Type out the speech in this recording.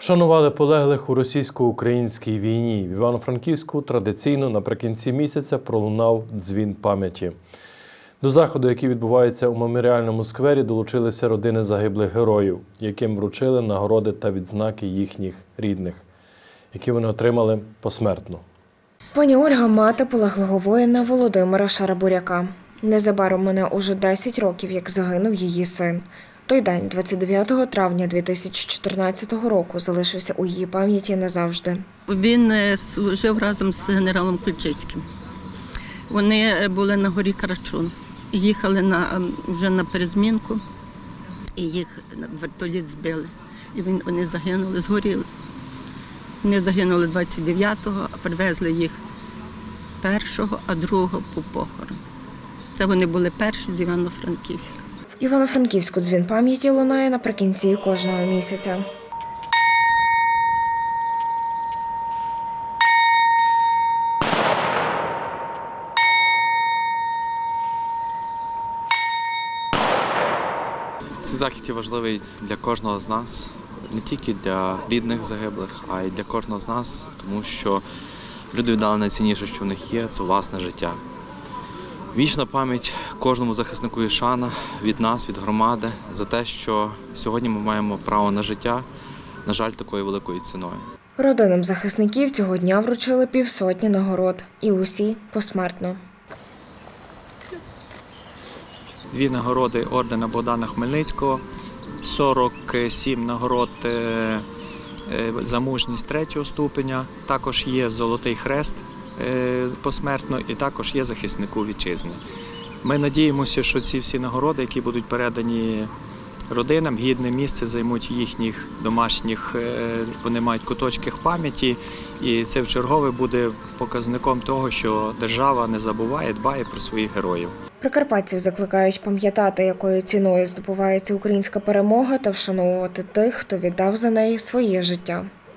Вшанували полеглих у російсько-українській війні. В Івано-Франківську традиційно наприкінці місяця пролунав дзвін пам'яті. До заходу, який відбувається у меморіальному сквері, долучилися родини загиблих героїв, яким вручили нагороди та відзнаки їхніх рідних, які вони отримали посмертно. Пані Ольга мати полеглого воїна Володимира Шарабуряка. Незабаром мене уже 10 років, як загинув її син. Той день, 29 травня 2014 року, залишився у її пам'яті назавжди. Він е, служив разом з генералом Ключицьким. Вони е, були на горі Карачун. Їхали на, ем, вже на перезмінку, і їх вертоліт збили. І він, вони загинули, згоріли. Вони загинули 29-го, а привезли їх першого, а другого по похорон. Це вони були перші з Івано-Франківська. Івано-Франківську дзвін пам'яті лунає наприкінці кожного місяця. Цей захід є важливий для кожного з нас, не тільки для рідних загиблих, а й для кожного з нас, тому що люди віддали найцінніше, що в них є, це власне життя. Вічна пам'ять кожному захиснику і шана від нас, від громади, за те, що сьогодні ми маємо право на життя, на жаль, такою великою ціною. Родинам захисників цього дня вручили півсотні нагород, і усі посмертно. дві нагороди ордена Богдана Хмельницького, 47 нагород е, е, за мужність третього ступеня. Також є Золотий Хрест посмертно, і також є захиснику вітчизни. Ми надіємося, що ці всі нагороди, які будуть передані родинам, гідне місце займуть їхніх домашніх, е, вони мають куточки в пам'яті, і це вчергове буде показником того, що держава не забуває, дбає про своїх героїв. Прикарпатців закликають пам'ятати, якою ціною здобувається українська перемога, та вшановувати тих, хто віддав за неї своє життя.